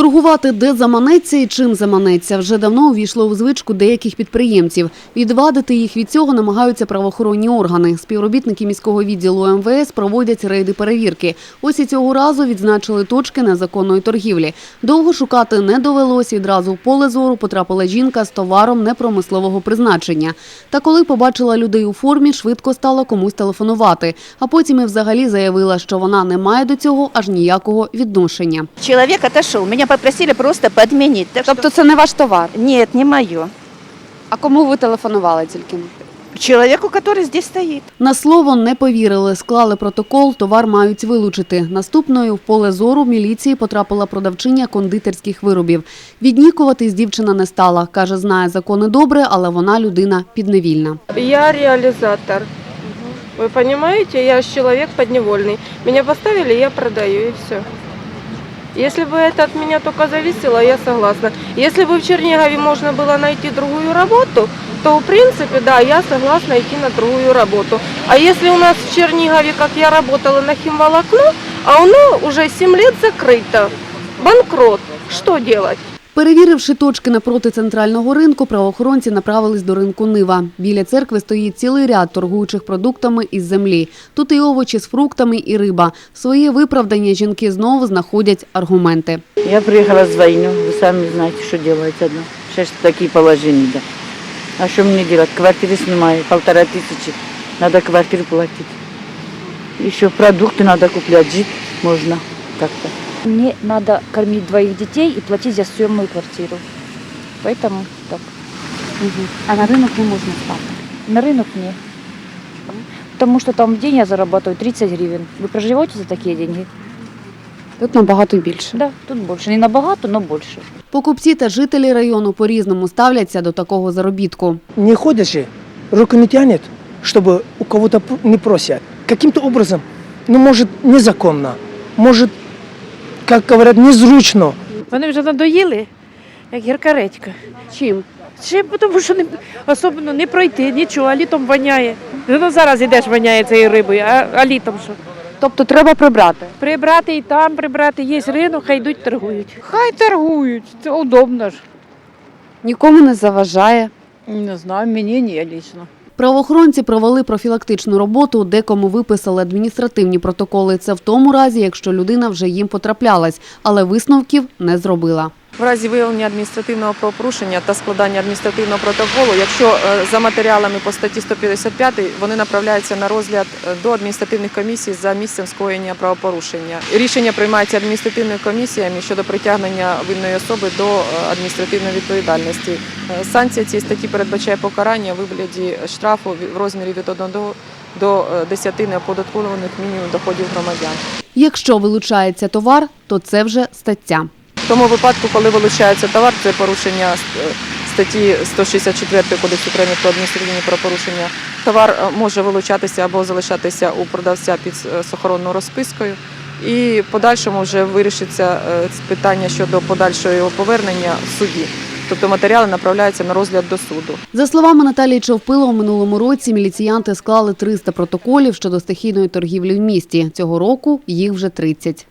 Торгувати де заманеться і чим заманеться вже давно увійшло у звичку деяких підприємців. Відвадити їх від цього намагаються правоохоронні органи. Співробітники міського відділу МВС проводять рейди перевірки. Ось і цього разу відзначили точки незаконної торгівлі. Довго шукати не довелось. Відразу в поле зору потрапила жінка з товаром непромислового призначення. Та коли побачила людей у формі, швидко стала комусь телефонувати. А потім і взагалі заявила, що вона не має до цього аж ніякого відношення. Человек отошел, меня попросили просто подменить. Так Тобто це не ваш товар. что... Нет, не мое. А кому ви телефонували тільки? Человеку, который здесь стоит. На слово не повірили, склали протокол, товар мають вилучити. Наступною в поле зору міліції потрапила продавчиня кондитерських виробів. Віднікуватись дівчина не стала. Каже, знає закони добре, але вона людина підневільна. Я реализатор. Вы понимаете, я ж человек подневольный. Меня поставили, я продаю и все. Если бы это от меня только зависело, я согласна. Если бы в Чернигове можно было найти другую работу, то в принципе, да, я согласна идти на другую работу. А если у нас в Чернигове, как я работала на химволокно, а оно уже 7 лет закрыто, банкрот, что делать? Перевіривши точки напроти центрального ринку, правоохоронці направились до ринку Нива. Біля церкви стоїть цілий ряд торгуючих продуктами із землі. Тут і овочі з фруктами, і риба. Своє виправдання жінки знову знаходять аргументи. Я приехала с войны, вы сами знаете, что делать одно. Сейчас такие положения, да. А что мне делать? Квартиры снимаю, полтора тысячи. Надо квартиру платить. Еще продукты надо куплять, жить можно как-то. Мне надо кормить двоих детей и платить за съемную квартиру. Поэтому так. А на ринок не можна стати. На рынок не. Потому что там в день я зарабатываю 30 гривен. Вы проживете за такие деньги? Тут набагато більше. Да, тут больше. Не набагато, но больше. Покупці та жителі району по-різному ставляться до такого заробітку. не ходят же, руку не тянет, чтобы у кого-то пр- не просят. Каким-то образом, ну, может, незаконно, может, как говорят, незручно. Вони вже надоїли, як гірка редька. Чим? Чи тому, що не, особливо не пройти, нічого, а літом воняє. Ну зараз ідеш, воняє цією рибою, а, а літом що? Тобто треба прибрати. Прибрати і там прибрати, є ринок, хай йдуть торгують. Хай торгують, це удобно ж. Нікому не заважає. Не знаю, мне не лично. Правоохоронці провели профілактичну роботу, декому виписали адміністративні протоколи. Це в тому разі, якщо людина вже їм потраплялась, але висновків не зробила. В разі виявлення адміністративного правопорушення та складання адміністративного протоколу, якщо е, за матеріалами по статті 155 вони направляються на розгляд е, до адміністративних комісій за місцем скоєння правопорушення. Рішення приймається адміністративними комісіями щодо притягнення винної особи до е, адміністративної відповідальності. Санкція цієї статті передбачає покарання у вигляді штрафу в розмірі від 1 до- до е, 10 неоподаткованих мінімум доходів громадян. Якщо вилучається товар, то це вже стаття. Тому випадку, коли вилучається товар, це порушення е, статті 164 Кодексу України про адміністративні правопорушення. Товар е, може вилучатися або залишатися у продавця під е, з охоронною розпискою. І в подальшому вже вирішиться е, питання щодо подальшого його повернення в суді. Тобто матеріали направляються на розгляд до суду. За словами Наталії Човпило, у минулому році міліціянти склали 300 протоколів щодо стихійної торгівлі в місті. Цього року їх вже 30.